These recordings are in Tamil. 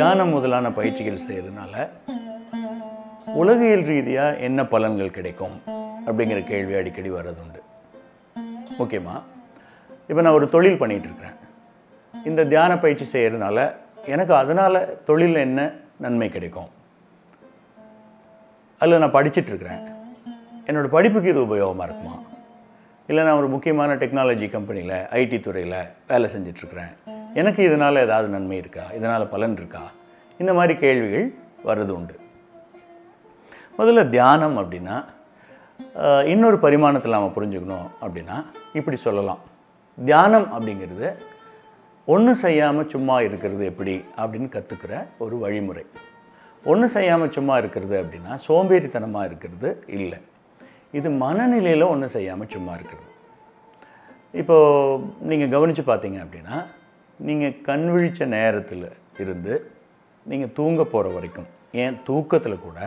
தியானம் முதலான பயிற்சிகள் செய்கிறதுனால உலகியல் ரீதியாக என்ன பலன்கள் கிடைக்கும் அப்படிங்கிற கேள்வி அடிக்கடி வர்றது உண்டு முக்கியமாக இப்போ நான் ஒரு தொழில் பண்ணிகிட்ருக்கிறேன் இந்த தியான பயிற்சி செய்கிறதுனால எனக்கு அதனால் தொழிலில் என்ன நன்மை கிடைக்கும்? அதில் நான் படிச்சிட்டு இருக்கிறேன் என்னோடய படிப்புக்கு இது உபயோகமாக இருக்குமா? இல்லை நான் ஒரு முக்கியமான டெக்னாலஜி கம்பெனியில் ஐடி துறையில் வேலை செஞ்சிட்ருக்கிறேன் எனக்கு இதனால் ஏதாவது நன்மை இருக்கா? இதனால் பலன் இருக்கா? இந்த மாதிரி கேள்விகள் வர்றது உண்டு. முதல்ல தியானம் அப்படின்னா இன்னொரு பரிமாணத்தில் நாம் புரிஞ்சுக்கணும் அப்படின்னா இப்படி சொல்லலாம். தியானம் அப்படிங்கிறது ஒன்றும் செய்யாமல் சும்மா இருக்கிறது எப்படி? அப்படின்னு கற்றுக்கிற ஒரு வழிமுறை. ஒன்றும் செய்யாமல் சும்மா இருக்கிறது அப்படின்னா சோம்பேறித்தனமாக இருக்கிறது இல்லை. இது மனநிலையில் ஒன்றும் செய்யாமல் சும்மா இருக்கிறது. இப்போது நீங்கள் கவனித்து பார்த்தீங்க அப்படின்னா நீங்கள் கண் விழித்த நேரத்தில் இருந்து நீங்கள் தூங்க போகிற வரைக்கும் ஏன் தூக்கத்தில் கூட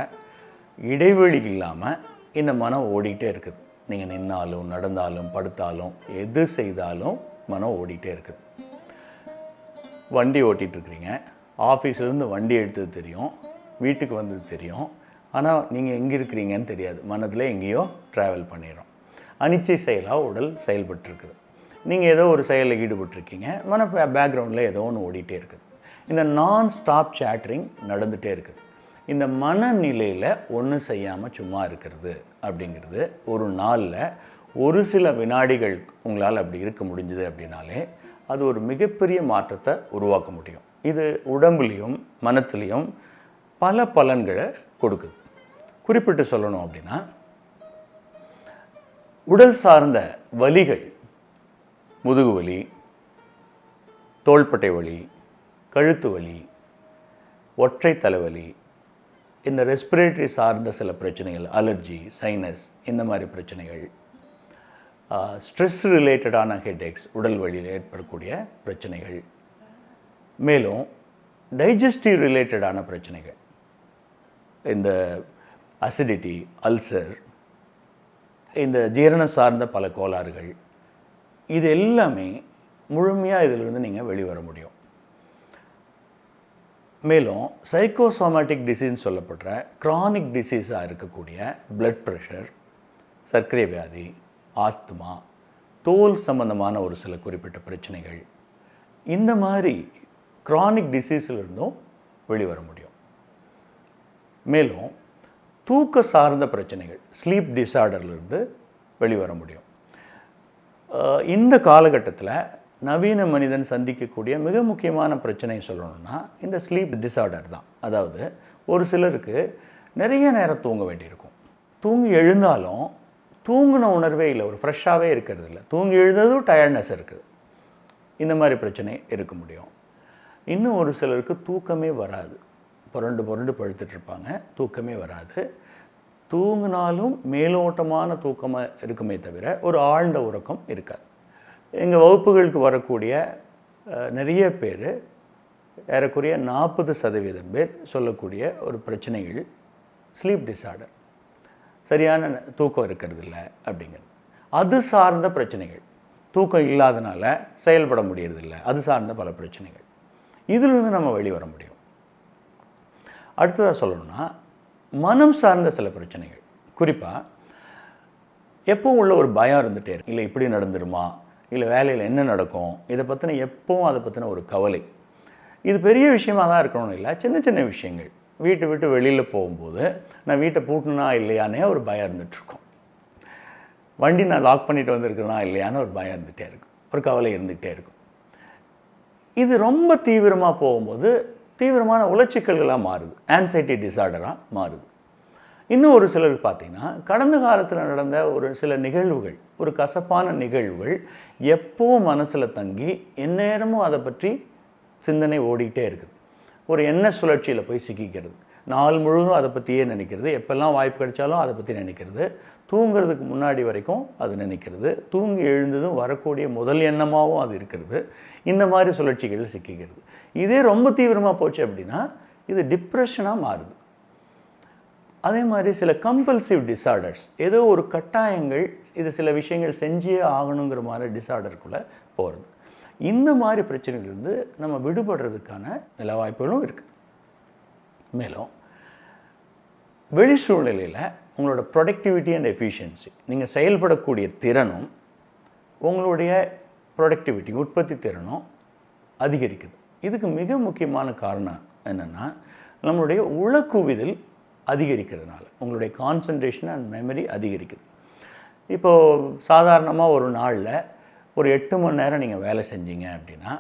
இடைவெளி இல்லாமல் இந்த மனம் ஓடிக்கிட்டே இருக்குது. நீங்கள் நின்னாலும் நடந்தாலும் படுத்தாலும் எது செய்தாலும் மனம் ஓடிக்கிட்டே இருக்குது. வண்டி ஓட்டிகிட்ருக்குறீங்க ஆஃபீஸ்லேருந்து வண்டி எடுத்தது தெரியும். வீட்டுக்கு வந்தது தெரியும். ஆனால் நீங்கள் எங்கே இருக்கிறீங்கன்னு தெரியாது. மனதில் எங்கேயோ ட்ராவல் பண்ணிடும் அனிச்சை செயலாக உடல் செயல்பட்டுருக்குது. நீங்கள் ஏதோ ஒரு செயலில் ஈடுபட்டிருக்கீங்க. மன பேக்ரவுண்டில் ஏதோ ஒன்று ஓடிட்டே இருக்குது. இந்த நான் ஸ்டாப் சேட்டரிங் நடந்துகிட்டே இருக்குது. இந்த மனநிலையில் ஒன்றும் செய்யாமல் சும்மா இருக்கிறது அப்படிங்கிறது ஒரு நாளில் ஒரு சில வினாடிகள் உங்களால் அப்படி இருக்க முடிஞ்சுது அப்படின்னாலே அது ஒரு மிகப்பெரிய மாற்றத்தை உருவாக்க முடியும். இது உடம்புலையும் மனத்துலேயும் பல பலன்களை கொடுக்குது. குறிப்பிட்டு சொல்லணும் அப்படின்னா உடல் சார்ந்த வலிகள் முதுகு வலி தோள்பட்டை வலி கழுத்து வலி ஒற்றை தலைவலி இந்த ரெஸ்பிரேட்டரி சார்ந்த சில பிரச்சனைகள் அலர்ஜி சைனஸ் இந்த மாதிரி பிரச்சனைகள் ஸ்ட்ரெஸ் ரிலேட்டடான ஹெட்ஏக்ஸ் உடல் வழியில் ஏற்படக்கூடிய பிரச்சனைகள். மேலும் டைஜஸ்டிவ் ரிலேட்டடான பிரச்சனைகள். இந்த அசிடிட்டி அல்சர் இந்த ஜீரணம் சார்ந்த பல கோளாறுகள் இது எல்லாமே முழுமையாக இதிலிருந்து நீங்கள் வெளிவர முடியும். மேலும் சைக்கோசோமேட்டிக் டிசீஸ் சொல்லப்படுற க்ரானிக் டிசீஸாக இருக்கக்கூடிய பிளட் ப்ரெஷர் சர்க்கரை வியாதி ஆஸ்துமா தோல் சம்பந்தமான ஒரு சில குறிப்பிட்ட பிரச்சனைகள் இந்த மாதிரி க்ரானிக் டிசீஸில் இருந்தும் வெளிவர முடியும். மேலும் தூக்க சார்ந்த பிரச்சனைகள் ஸ்லீப் டிஸார்டர்லேருந்து வெளிவர முடியும். இந்த காலகட்டத்தில் நவீன மனிதன் சந்திக்கக்கூடிய மிக முக்கியமான பிரச்சனை சொல்லணும்னா இந்த ஸ்லீப் டிஸார்டர் தான். அதாவது ஒரு சிலருக்கு நிறைய நேரம் தூங்க வேண்டியிருக்கும். தூங்கி எழுந்தாலும் தூங்கின உணர்வே இல்லை. ஒரு ஃப்ரெஷ்ஷாகவே இருக்கிறது இல்லை. தூங்கி எழுந்ததும் டயர்ட்னஸ் இருக்குது. இந்த மாதிரி பிரச்சனை இருக்க முடியும். இன்னும் ஒரு சிலருக்கு தூக்கமே வராது. புரண்டு புரண்டு படுத்துட்டு இருப்பாங்க. தூக்கமே வராது. தூங்கினாலும் மேலோட்டமான தூக்கமாக இருக்குமே தவிர ஒரு ஆழ்ந்த உறக்கம் இருக்காது. எங்கள் வகுப்புகளுக்கு வரக்கூடிய நிறைய பேர் ஏறக்குறைய நாற்பது சதவீதம் பேர் சொல்லக்கூடிய ஒரு பிரச்சனைகள் ஸ்லீப் டிஸார்டர் சரியான தூக்கம் இருக்கிறது இல்லை அப்படிங்கிறது. அது சார்ந்த பிரச்சனைகள். தூக்கம் இல்லாதனால செயல்பட முடியறதில்ல. அது சார்ந்த பல பிரச்சனைகள். இதிலிருந்து நம்ம வெளிவர முடியும். அடுத்ததாக சொல்லணும்னா மனம் சார்ந்த சில பிரச்சனைகள். குறிப்பாக எப்பவும் உள்ள ஒரு பயம் இருந்துகிட்டே இருக்கு. இல்லை இப்படி நடந்துருமா? இல்லை வேலையில் என்ன நடக்கும்? இதை பற்றின எப்பவும் அதை பற்றின ஒரு கவலை. இது பெரிய விஷயமா தான் இருக்கணும்னு இல்லை சின்ன சின்ன விஷயங்கள். வீட்டை விட்டு வெளியில் போகும்போது நான் வீட்டை பூட்டினா இல்லையானே ஒரு பயம் இருந்துகிட்ருக்கும் வண்டி நான் லாக் பண்ணிட்டு வந்திருக்கிறேனா இல்லையான்னு ஒரு பயம் இருந்துகிட்டே இருக்கும். ஒரு கவலை இருந்துகிட்டே இருக்கும். இது ரொம்ப தீவிரமாக போகும்போது தீவிரமான உளச்சிக்கல்களாக மாறுது. ஆன்சைட்டி டிசார்டராக மாறுது. இன்னும் ஒரு சிலர் பார்த்தீங்கன்னா கடந்த காலத்தில் நடந்த ஒரு சில நிகழ்வுகள் ஒரு கசப்பான நிகழ்வுகள் எப்பவும் மனசில் தங்கி எந்நேரமும் அதை பற்றி சிந்தனை ஓடிக்கிட்டே இருக்குது. ஒரு எண்ண சுழற்சியில் போய் சிக்கிக்கிறது. நாள் முழுவதும் அதை பற்றியே நினைக்கிறது. எப்பெல்லாம் வாய்ப்பு கிடைச்சாலும் அதை பற்றி நினைக்கிறது. தூங்குறதுக்கு முன்னாடி வரைக்கும் அது நினைக்கிறது. தூங்கி எழுந்ததும் வரக்கூடிய முதல் எண்ணமாகவும் அது இருக்கிறது. இந்த மாதிரி சுழற்சிகள் சிக்கிக்கிறது. இதே ரொம்ப தீவிரமாக போச்சு அப்படின்னா இது டிப்ரெஷனாக மாறுது. அதே மாதிரி சில கம்பல்சிவ் டிஸார்டர்ஸ் ஏதோ ஒரு கட்டாயங்கள் இது சில விஷயங்கள் செஞ்சே ஆகணுங்கிற மாதிரி டிஸார்டருக்குள்ளே போகிறது இந்த மாதிரி பிரச்சனைகள்லேருந்து நம்ம விடுபடுறதுக்கான நில வாய்ப்புகளும் இருக்குது மேலும் வெளி சூழ்நிலையில் உங்களோட ப்ரொடக்டிவிட்டி அண்ட் எஃபிஷியன்சி நீங்கள் செயல்படக்கூடிய திறனும் உங்களுடைய ப்ரொடக்டிவிட்டி உற்பத்தி திறனும் அதிகரிக்குது. இதுக்கு மிக முக்கியமான காரணம் என்னென்னா நம்மளுடைய உளக்குவிதல் அதிகரிக்கிறதுனால உங்களுடைய கான்சன்ட்ரேஷன் அண்ட் மெமரி அதிகரிக்குது. இப்போது சாதாரணமாக ஒரு நாளில் ஒரு எட்டு மணி நேரம் நீங்கள் வேலை செஞ்சீங்க அப்படின்னா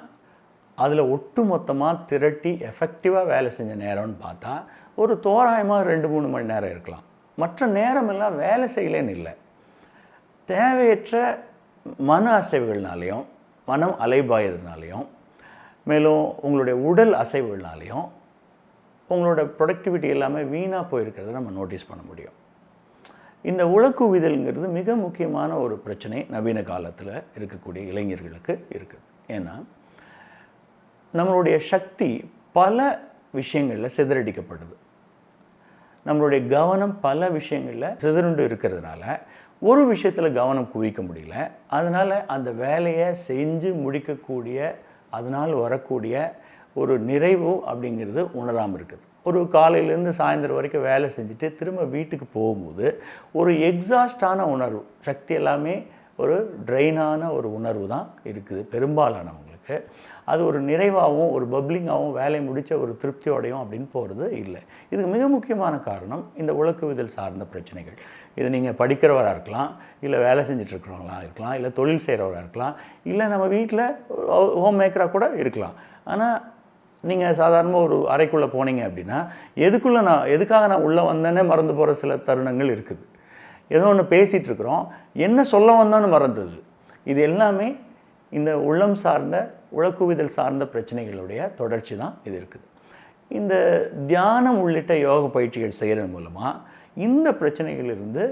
அதில் ஒட்டு மொத்தமாக திரட்டி எஃபெக்டிவாக வேலை செஞ்ச நேரம்னு பார்த்தா ஒரு தோராயமாக ரெண்டு மூணு மணி நேரம் இருக்கலாம். மற்ற நேரமெல்லாம் வேலை செய்யலேன்னு இல்லை. தேவையற்ற மன அசைவுகள்னாலையும் மனம் அலைபாயதுனாலையும் மேலும் உங்களுடைய உடல் அசைவுகள்னாலையும் உங்களோட ப்ரொடக்டிவிட்டி எல்லாமே வீணாக போயிருக்கிறத நம்ம நோட்டீஸ் பண்ண முடியும். இந்த உழக்குவிதல்ங்கிறது மிக முக்கியமான ஒரு பிரச்சனை நவீன காலத்தில் இருக்கக்கூடிய இளைஞர்களுக்கு இருக்குது. ஏன்னா நம்மளுடைய சக்தி பல விஷயங்களில் சிதறடிக்கப்படுது. நம்மளுடைய கவனம் பல விஷயங்களில் சிதறுண்டு இருக்கிறதுனால ஒரு விஷயத்தில் கவனம் குவிக்க முடியல. அதனால் அந்த வேலையை செஞ்சு முடிக்கக்கூடிய அதனால் வரக்கூடிய ஒரு நிறைவு அப்படிங்கிறது உணராமல் இருக்குது. ஒரு காலையிலேருந்து சாயந்தரம் வரைக்கும் வேலை செஞ்சுட்டு திரும்ப வீட்டுக்கு போகும்போது ஒரு எக்ஸாஸ்டான உணர்வு சக்தி எல்லாமே ஒரு ட்ரெயினான ஒரு உணர்வு தான் இருக்குது இருக்குது அது ஒரு நிறைவாகவும் ஒரு பப்ளிங்காகவும் வேலை முடித்த ஒரு திருப்தியோடையும் அப்படின்னு போகிறது இல்லை. இதுக்கு மிக முக்கியமான காரணம் இந்த உலக்குவிதல் சார்ந்த பிரச்சனைகள். இது நீங்கள் படிக்கிறவராக இருக்கலாம் இல்லை வேலை செஞ்சிட்ருக்கிறவங்களா இருக்கலாம் இல்லை தொழில் செய்கிறவராக இருக்கலாம் இல்லை நம்ம வீட்டில் ஹோம் மேக்கராக கூட இருக்கலாம். ஆனால் நீங்கள் சாதாரணமாக ஒரு அறைக்குள்ளே போனீங்க அப்படின்னா எதுக்குள்ளே நான் எதுக்காக நான் உள்ளே வந்தேன்னே மறந்து போகிற சில தருணங்கள் இருக்குது. ஏதோ ஒன்று பேசிகிட்ருக்குறோம் என்ன சொல்ல வந்தோன்னு மறந்தது. இது எல்லாமே இந்த உள்ளம் சார்ந்த உழக்குவிதல் சார்ந்த பிரச்சனைகளுடைய தொடர்ச்சி தான் இது இருக்குது. இந்த தியானம் உள்ளிட்ட யோக பயிற்சிகள் செய்கிறது மூலமாக இந்த பிரச்சனைகளிலிருந்து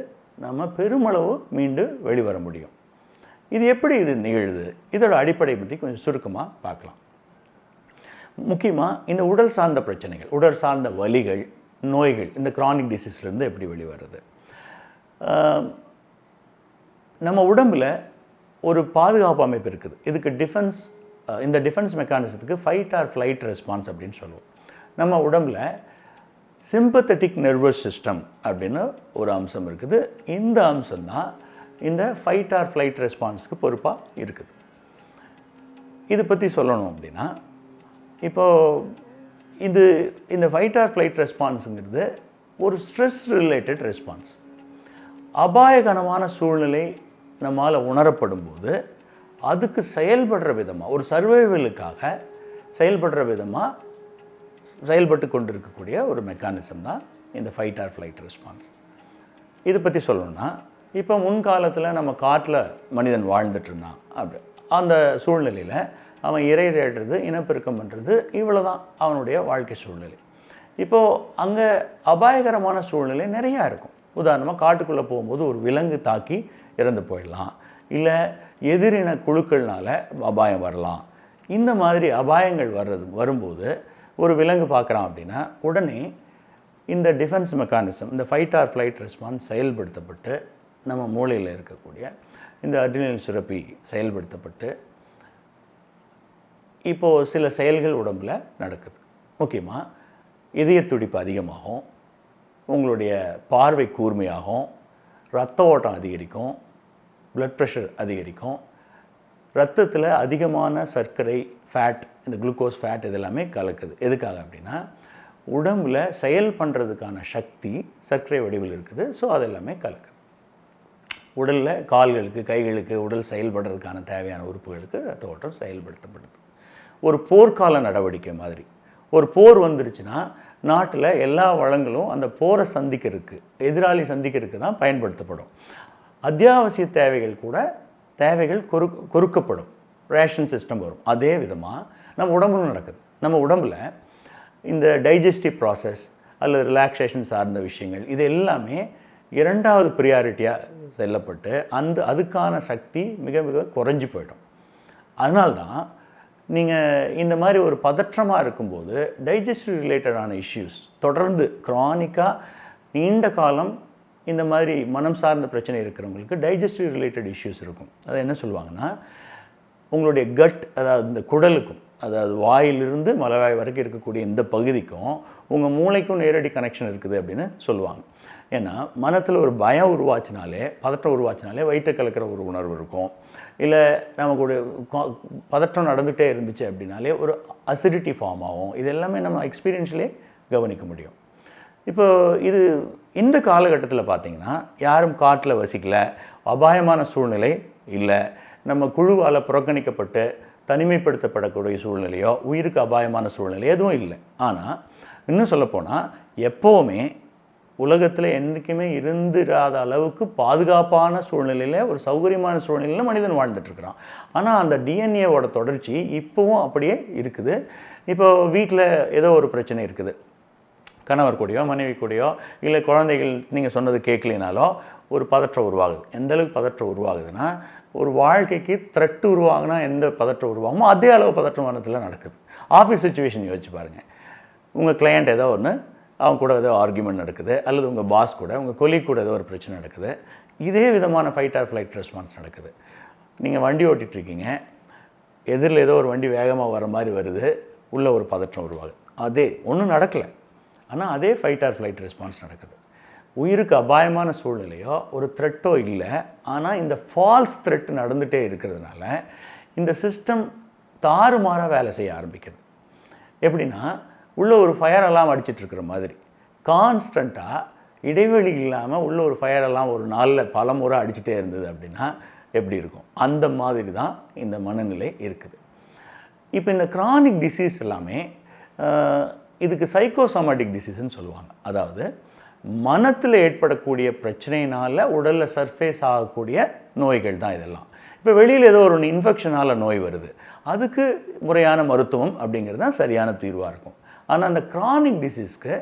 நம்ம பெருமளவு மீண்டு வெளிவர முடியும். இது எப்படி இது நிகழுது? இதோட அடிப்படை பற்றி கொஞ்சம் சுருக்கமாக பார்க்கலாம். முக்கியமாக இந்த உடல் சார்ந்த பிரச்சனைகள் உடல் சார்ந்த வலிகள் நோய்கள் இந்த கிரானிக் டிசீஸ்லேருந்து எப்படி வெளிவருது நம்ம உடம்பில் ஒரு பாதுகாப்பு அமைப்பு இருக்குது. இதுக்கு டிஃபென்ஸ் இந்த டிஃபென்ஸ் மெக்கானிசத்துக்கு ஃபைட் ஆர் ஃப்ளைட் ரெஸ்பான்ஸ் அப்படின்னு சொல்லுவோம். நம்ம உடம்புல சிம்பத்தட்டிக் நர்வஸ் சிஸ்டம் அப்படின்னு ஒரு அம்சம் இருக்குது. இந்த அம்சம் தான் இந்த ஃபைட் ஆர் ஃப்ளைட் ரெஸ்பான்ஸுக்கு பொறுப்பாக இருக்குது. இதை பற்றி சொல்லணும் அப்படின்னா இப்போது இது இந்த ஃபைட் ஆர் ஃப்ளைட் ரெஸ்பான்ஸுங்கிறது ஒரு ஸ்ட்ரெஸ் ரிலேட்டட் ரெஸ்பான்ஸ் அபாயகரமான சூழ்நிலை நம்மால் உணரப்படும் போது அதுக்கு செயல்படுற விதமாக ஒரு சர்வைவலுக்காக செயல்படுற விதமாக செயல்பட்டு கொண்டிருக்கக்கூடிய ஒரு மெக்கானிசம் தான் இந்த ஃபைட் ஆர் ஃப்ளைட் ரெஸ்பான்ஸ் இதை பற்றி சொல்லணும்னா இப்போ முன்காலத்தில் நம்ம காட்டில் மனிதன் வாழ்ந்துட்டுருந்தான் அப்படி. அந்த சூழ்நிலையில் அவன் இறை தேடுறது இனப்பெருக்கம் பண்ணுறது இவ்வளோ தான் அவனுடைய வாழ்க்கை சூழ்நிலை. இப்போது அங்கே அபாயகரமான சூழ்நிலை நிறையா இருக்கும். உதாரணமாக காட்டுக்குள்ளே போகும்போது ஒரு விலங்கு தாக்கி இறந்து போயிடலாம். இல்லை எதிரின குழுக்கள்னால அபாயம் வரலாம். இந்த மாதிரி அபாயங்கள் வர்றது வரும்போது ஒரு விலங்கு பார்க்குறான் அப்படின்னா உடனே இந்த டிஃபென்ஸ் மெக்கானிசம் இந்த ஃபைட் ஆர் ஃப்ளைட் ரெஸ்பான்ஸ் செயல்படுத்தப்பட்டு நம்ம மூளையில் இருக்கக்கூடிய இந்த அட்ரினல் சுரப்பி செயல்படுத்தப்பட்டு இப்போது சில செயல்கள் உடம்பில் நடக்குது. முக்கியமாக இதய துடிப்பு அதிகமாகும். உங்களுடைய பார்வை கூர்மையாகும். ரத்த ஓட்டம் அதிகரிக்கும் ப்ளட் ப்ரெஷர் அதிகரிக்கும். ரத்தத்தில் அதிகமான சர்க்கரை ஃபேட் இந்த குளுக்கோஸ் ஃபேட் இதெல்லாமே கலக்குது. எதுக்காக அப்படின்னா உடம்புல செயல் பண்ணுறதுக்கான சக்தி சர்க்கரை வடிவில் இருக்குது. ஸோ அதெல்லாமே கலக்குது. உடலில் கால்களுக்கு கைகளுக்கு உடல் செயல்படுறதுக்கான தேவையான உறுப்புகளுக்கு ரத்த ஓட்டம் செயல்படுத்தப்படுது. ஒரு போர்க்கால நடவடிக்கை மாதிரி. ஒரு போர் வந்துருச்சுன்னா நாட்டில் எல்லா வளங்களும் அந்த போரை சந்திக்கிறதுக்கு எதிராளி சந்திக்கிறதுக்கு தான் பயன்படுத்தப்படும். அத்தியாவசிய தேவைகள் கூட தேவைகள் கொரு கொறுக்கப்படும். ரேஷன் சிஸ்டம் வரும். அதே விதமாக நம்ம உடம்புல நடக்குது. நம்ம உடம்புல இந்த டைஜஸ்டிவ் ப்ராசஸ் அல்லது ரிலாக்ஸேஷன் சார்ந்த விஷயங்கள் இது எல்லாமே இரண்டாவது ப்ரியாரிட்டியாக செல்லப்பட்டு அந்த அதுக்கான சக்தி மிக மிக குறைஞ்சி போயிடும். அதனால்தான் நீங்கள் இந்த மாதிரி ஒரு பதற்றமாக இருக்கும்போது டைஜஸ்டிவ் ரிலேட்டடான இஷ்யூஸ் தொடர்ந்து க்ரானிக்காக நீண்ட காலம் இந்த மாதிரி மனம் சார்ந்த பிரச்சனை இருக்கிறவங்களுக்கு டைஜஸ்டிவ் ரிலேட்டட் இஷ்யூஸ் இருக்கும். அதை என்ன சொல்லுவாங்கன்னா உங்களுடைய கட் அதாவது இந்த குடலுக்கும் அதாவது வாயிலிருந்து மலவாய் வரைக்கும் இருக்கக்கூடிய இந்த பகுதிக்கும் உங்கள் மூளைக்கும் நேரடி கனெக்ஷன் இருக்குது அப்படின்னு சொல்லுவாங்க. ஏன்னா மனத்தில் ஒரு பயம் உருவாச்சினாலே பதட்டம் உருவாச்சினாலே வயிற்று கலக்கிற ஒரு உணர்வு இருக்கும். இல்லை நமக்கு ஒரு பதற்றம் நடந்துகிட்டே இருந்துச்சு அப்படின்னாலே ஒரு அசிடிட்டி ஃபார்ம் ஆகும். இது எல்லாமே நம்ம எக்ஸ்பீரியன்ஸ்லேயே கவனிக்க முடியும். இப்போ இது இந்த காலகட்டத்தில் பார்த்தீங்கன்னா யாரும் காட்டில் வசிக்கல அபாயமான சூழ்நிலை இல்லை. நம்ம குழுவால் புறக்கணிக்கப்பட்டு தனிமைப்படுத்தப்படக்கூடிய சூழ்நிலையோ உயிருக்கு அபாயமான சூழ்நிலை எதுவும் இல்லை. ஆனால் இன்னும் சொல்லப்போனால் எப்போவுமே உலகத்தில் என்றைக்குமே இருந்துராத அளவுக்கு பாதுகாப்பான சூழ்நிலையில் ஒரு சௌகரியமான சூழ்நிலையில் மனிதன் வாழ்ந்துட்டுருக்கிறான். ஆனால் அந்த டிஎன்ஏவோட தொடர்ச்சி இப்போவும் அப்படியே இருக்குது. இப்போ வீட்டில் ஏதோ ஒரு பிரச்சனை இருக்குது. கணவர் கூடயோ மனைவி கூடயோ இல்லை குழந்தைகள் நீங்கள் சொன்னது கேட்கலினாலோ ஒரு பதற்றம் உருவாகுது. எந்த அளவுக்கு பதற்றம் உருவாகுதுன்னா ஒரு வாழ்க்கைக்கு த்ரெட்டு உருவாகுனா எந்த பதற்றம் உருவாகுமோ அதே அளவு பதற்றம் மனத்தில் நடக்குது. ஆஃபீஸ் சுச்சுவேஷன் யோசிச்சு பாருங்கள் உங்கள் கிளையண்ட் ஏதோ ஒன்று அவங்க கூட ஏதோ ஆர்குமெண்ட் நடக்குது அல்லது உங்கள் பாஸ் கூட உங்கள் கொலீக் கூட ஏதோ ஒரு பிரச்சனை நடக்குது. இதே விதமான ஃபைட் ஆர் ஃப்ளைட் ரெஸ்பான்ஸ் நடக்குது. நீங்கள் வண்டி ஓட்டிட்டு இருக்கீங்க எதிரில் ஏதோ ஒரு வண்டி வேகமாக வர மாதிரி வருது உள்ளே ஒரு பதற்றம் உருவாகுது. அதே ஒன்றும் நடக்கலை. ஆனால் அதே ஃபைட் ஆர் ஃப்ளைட் ரெஸ்பான்ஸ் நடக்குது. உயிருக்கு அபாயமான சூழ்நிலையோ ஒரு த்ரெட்டோ இல்லை. ஆனால் இந்த ஃபால்ஸ் த்ரெட் நடந்துகிட்டே இருக்கிறதுனால இந்த சிஸ்டம் தாறுமாறாக வேலை செய்ய ஆரம்பிக்குது. எப்படின்னா உள்ளே ஒரு ஃபயர் எல்லாம் அடிச்சிட்டு இருக்கிற மாதிரி. கான்ஸ்டண்ட்டாக இடைவெளி இல்லாமல் உள்ள ஒரு ஃபயர் எல்லாம் ஒரு நாளில் பல முறை அடிச்சிட்டே இருந்தது அப்படின்னா எப்படி இருக்கும்? அந்த மாதிரி தான் இந்த மனநிலை இருக்குது. இப்போ இந்த கிரானிக் டிசீஸ் எல்லாமே இதுக்கு சைக்கோசோமேட்டிக் டிசீஸ்ன்னு சொல்லுவாங்க. அதாவது மனத்தில் ஏற்படக்கூடிய பிரச்சனையினால் உடலில் சர்ஃபேஸ் ஆகக்கூடிய நோய்கள் தான் இதெல்லாம். இப்போ வெளியில் ஏதோ ஒரு இன்ஃபெக்ஷனால் நோய் வருது. அதுக்கு முறையான மருத்துவம் அப்படிங்கிறது தான் சரியான தீர்வாக இருக்கும். ஆனால் அந்த க்ரானிக் டிசீஸ்க்கு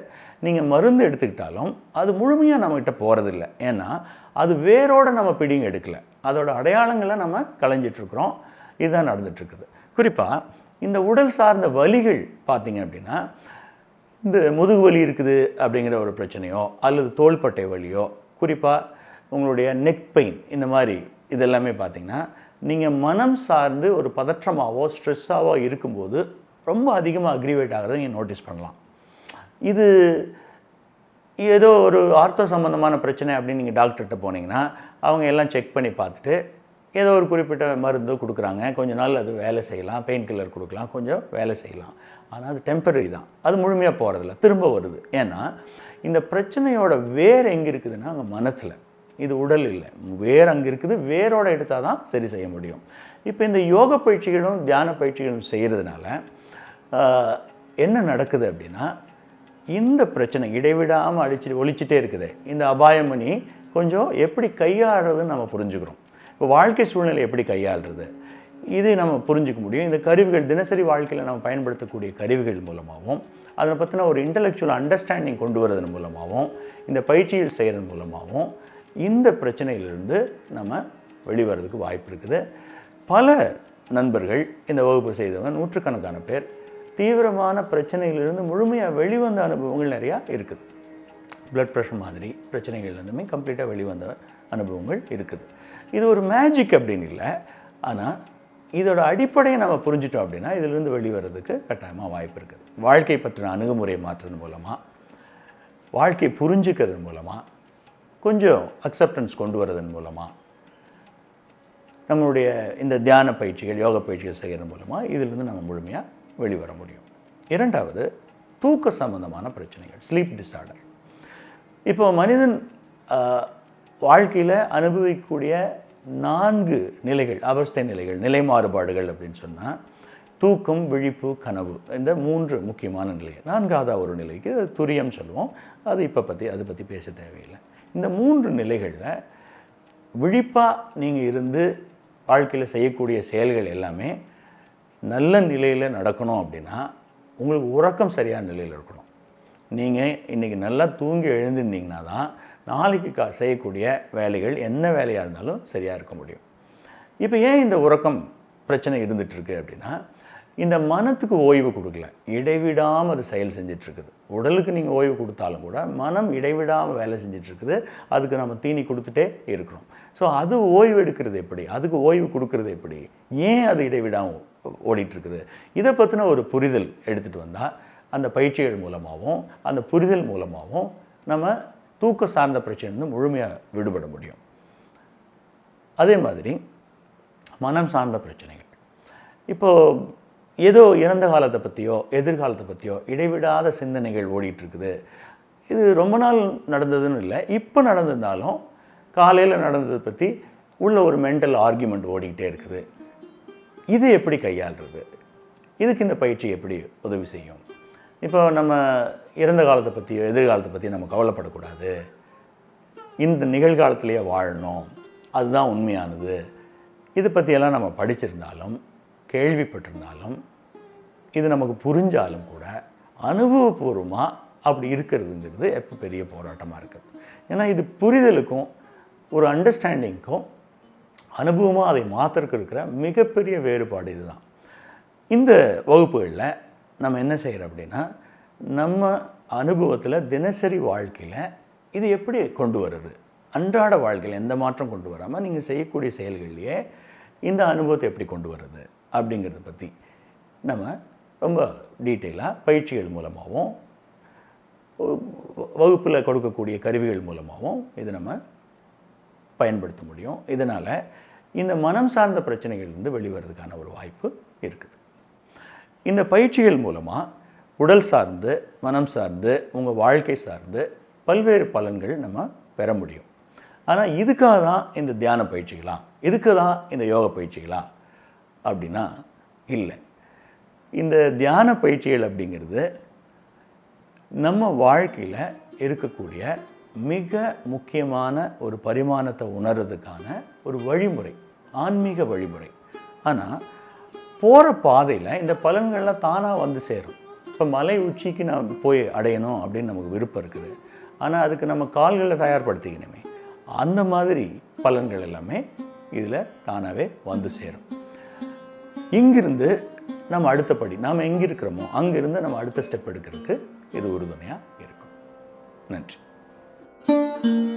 நீங்கள் மருந்து எடுத்துக்கிட்டாலும் அது முழுமையாக நம்மகிட்ட போகிறதில்ல ஏன்னா அது வேரோடு நம்ம பிடிங்க எடுக்கல. அதோட அடையாளங்களை நம்ம களைஞ்சிட்ருக்குறோம். இதுதான் நடந்துகிட்ருக்குது குறிப்பாக இந்த உடல் சார்ந்த வலிகள் பார்த்தீங்க அப்படின்னா இந்த முதுகு வலி இருக்குது அப்படிங்கிற ஒரு பிரச்சனையோ அல்லது தோள்பட்டை வலியோ குறிப்பாக உங்களுடைய நெக் பெயின் இந்த மாதிரி இதெல்லாமே பார்த்தீங்கன்னா நீங்கள் மனம் சார்ந்து ஒரு பதற்றமாகவோ ஸ்ட்ரெஸ்ஸாகவோ இருக்கும்போது ரொம்ப அதிகமாக அக்ரிவேட் ஆகிறத நீங்கள் நோட்டீஸ் பண்ணலாம். இது ஏதோ ஒரு ஆர்த்தோ சம்மந்தமான பிரச்சனை அப்படின்னு நீங்கள் டாக்டர்கிட்ட போனீங்கன்னா அவங்க எல்லாம் செக் பண்ணி பார்த்துட்டு ஏதோ ஒரு குறிப்பிட்ட மருந்து கொடுக்குறாங்க. கொஞ்ச நாள் அது வேலை செய்யலாம். பெயின் கில்லர் கொடுக்கலாம். கொஞ்சம் வேலை செய்யலாம். ஆனால் அது டெம்பரரி தான். அது முழுமையாக போகிறதில்ல திரும்ப வருது. ஏன்னா இந்த பிரச்சனையோட வேர் எங்கே இருக்குதுன்னா அங்கே மனசில். இது உடல் இல்லை. வேர் அங்கே இருக்குது. வேரோட எடுத்தால் தான் சரி செய்ய முடியும். இப்போ இந்த யோக பயிற்சிகளும் தியான பயிற்சிகளும் செய்கிறதுனால என்ன நடக்குது அப்படின்னா இந்த பிரச்சனை இடைவிடாமல் அழிச்சு ஒழிச்சிட்டே இருக்குது. இந்த அபாயமணி கொஞ்சம் எப்படி கையாளுறதுன்னு நம்ம புரிஞ்சுக்கிறோம். இப்போ வாழ்க்கை சூழ்நிலை எப்படி கையாளுறது? இது நம்ம புரிஞ்சுக்க முடியும். இந்த கருவிகள் தினசரி வாழ்க்கையில் நம்ம பயன்படுத்தக்கூடிய கருவிகள் மூலமாகவும் அதை பற்றின ஒரு இன்டலெக்சுவல் அண்டர்ஸ்டாண்டிங் கொண்டு வரதன் மூலமாகவும் இந்த பயிற்சிகள் செய்கிறது மூலமாகவும் இந்த பிரச்சனையிலிருந்து நம்ம வெளிவரதுக்கு வாய்ப்பு இருக்குது. பல நண்பர்கள் இந்த வகுப்பு செய்தவங்க நூற்றுக்கணக்கான பேர் தீவிரமான பிரச்சனைகளிலிருந்து முழுமையாக வெளிவந்த அனுபவங்கள் நிறையா இருக்குது. பிளட் ப்ரெஷர் மாதிரி பிரச்சனைகள்லேருந்துமே கம்ப்ளீட்டாக வெளிவந்த அனுபவங்கள் இருக்குது. இது ஒரு மேஜிக் அப்படின்னு இல்லை. ஆனால் இதோட அடிப்படையை நம்ம புரிஞ்சிட்டோம் அப்படின்னா இதிலிருந்து வெளிவரதுக்கு கட்டாயமாக வாய்ப்பு இருக்குது. வாழ்க்கை பற்றின அணுகுமுறையை மாற்றுறது மூலமாக வாழ்க்கையை புரிஞ்சுக்கிறது மூலமாக கொஞ்சம் அக்செப்டன்ஸ் கொண்டு வரதன் மூலமாக நம்மளுடைய இந்த தியான பயிற்சிகள் யோக பயிற்சிகள் செய்கிறது மூலமாக இதிலிருந்து நம்ம முழுமையாக வெளிவர முடியும். இரண்டாவது தூக்க சம்பந்தமான பிரச்சனைகள் ஸ்லீப் டிஸார்டர் இப்போ மனிதன் வாழ்க்கையில் அனுபவிக்கக்கூடிய நான்கு நிலைகள் அவஸ்தை நிலைகள் நிலை மாறுபாடுகள் அப்படின்னு சொன்னால் தூக்கம் விழிப்பு கனவு இந்த மூன்று முக்கியமான நிலை. நான்காவது ஒரு நிலைக்கு துரியம் சொல்லுவோம். அது இப்போ பற்றி அதை பற்றி பேச தேவையில்லை. இந்த மூன்று நிலைகளில் விழிப்பாக நீங்கள் இருந்து வாழ்க்கையில் செய்யக்கூடிய செயல்கள் எல்லாமே நல்ல நிலையில் நடக்கணும் அப்படின்னா உங்களுக்கு உறக்கம் சரியான நிலையில் இருக்கணும். நீங்கள் இன்றைக்கி நல்லா தூங்கி எழுந்திருந்தீங்கன்னா தான் நாளைக்கு கா செய்யக்கூடிய வேலைகள் என்ன வேலையாக இருந்தாலும் சரியாக இருக்க முடியும். இப்போ ஏன் இந்த உறக்கம் பிரச்சனை இருந்துகிட்ருக்கு அப்படின்னா இந்த மனத்துக்கு ஓய்வு கொடுக்கல. இடைவிடாமல் அது செயல் செஞ்சிட்ருக்குது உடலுக்கு நீங்கள் ஓய்வு கொடுத்தாலும் கூட மனம் இடைவிடாமல் வேலை செஞ்சிட்ருக்குது அதுக்கு நம்ம தீனி கொடுத்துட்டே இருக்கிறோம். ஸோ அது ஓய்வு எடுக்கிறது எப்படி? அதுக்கு ஓய்வு கொடுக்கறது எப்படி? ஏன் அது இடைவிடாமல் ஓடிட்டுருக்குது. இதை பற்றின ஒரு புரிதல் எடுத்துகிட்டு வந்தால் அந்த பயிற்சிகள் மூலமாகவும் அந்த புரிதல் மூலமாகவும் நம்ம தூக்க சார்ந்த பிரச்சனைலேருந்து முழுமையாக விடுபட முடியும். அதே மாதிரி மனம் சார்ந்த பிரச்சனைகள். இப்போது ஏதோ இறந்த காலத்தை பற்றியோ எதிர்காலத்தை பற்றியோ இடைவிடாத சிந்தனைகள் ஓடிட்டுருக்குது. இது ரொம்ப நாள் நடந்ததுன்னு இல்லை. இப்போ நடந்திருந்தாலும் காலையில் நடந்ததை பற்றி உள்ள ஒரு மென்டல் ஆர்கியூமெண்ட் ஓடிக்கிட்டே இருக்குது. இது எப்படி கையாளுறது? இதுக்கு இந்த பயிற்சி எப்படி உதவி செய்யும்? இப்போ நம்ம இறந்த காலத்தை பற்றியோ எதிர்காலத்தை பற்றியோ நம்ம கவலைப்படக்கூடாது. இந்த நிகழ்காலத்திலேயே வாழணும். அதுதான் உண்மையானது. இதை பற்றியெல்லாம் நம்ம படிச்சிருந்தாலும் கேள்விப்பட்டிருந்தாலும் இது நமக்கு புரிஞ்சாலும் கூட அனுபவபூர்வமாக அப்படி இருக்கிறதுங்கிறது எப்போ பெரிய போராட்டமாக இருக்குது ஏன்னா இது புரிதலுக்கும் ஒரு அண்டர்ஸ்டாண்டிங்க்கும் அனுபவமாக அதை மாற்றுறதுக்கு இருக்கிற மிகப்பெரிய வேறுபாடு இதுதான். இந்த வகுப்புகளில் நம்ம என்ன செய்கிறோம் அப்படின்னா நம்ம அனுபவத்தில் தினசரி வாழ்க்கையில் இது எப்படி கொண்டு வருது? அன்றாட வாழ்க்கையில் எந்த மாற்றம் கொண்டு வராமல் நீங்கள் செய்யக்கூடிய செயல்கள்லையே இந்த அனுபவத்தை எப்படி கொண்டு வருது? அப்படிங்கிறத பற்றி நம்ம ரொம்ப டீட்டெயிலாக பயிற்சிகள் மூலமாகவும் வகுப்பில் கொடுக்கக்கூடிய கருவிகள் மூலமாகவும் இது நம்ம பயன்படுத்த முடியும். இதனால் இந்த மனம் சார்ந்த பிரச்சனைகள்லேருந்து வெளிவரதுக்கான ஒரு வாய்ப்பு இருக்குது. இந்த பயிற்சிகள் மூலமாக உடல் சார்ந்து மனம் சார்ந்து உங்கள் வாழ்க்கை சார்ந்து பல்வேறு பலன்கள் நம்ம பெற முடியும். ஆனால் இதுக்காக தான் இந்த தியான பயிற்சிகளாம் இதுக்கு தான் இந்த யோக பயிற்சிகளா அப்படின்னா இல்லை. இந்த தியான பயிற்சிகள் அப்படிங்கிறது நம்ம வாழ்க்கையில் இருக்கக்கூடிய மிக முக்கியமான ஒரு பரிமாணத்தை உணர்றதுக்கான ஒரு வழிமுறை ஆன்மீக வழிமுறை. ஆனால் போகிற பாதையில் இந்த பலன்கள்லாம் தானாக வந்து சேரும். இப்போ மலை உச்சிக்கு நான் போய் அடையணும் அப்படின்னு நமக்கு விருப்பம் இருக்குது. ஆனால் அதுக்கு நம்ம கால்களை தயார்படுத்திக்கணுமே. அந்த மாதிரி பலன்கள் எல்லாமே இதில் தானாகவே வந்து சேரும். இங்கிருந்து நம்ம அடுத்தபடி நாம் எங்கே இருக்கிறோமோ அங்கிருந்து நம்ம அடுத்த ஸ்டெப் எடுக்கிறதுக்கு இது உறுதுணையாக இருக்கும். நன்றி. thank you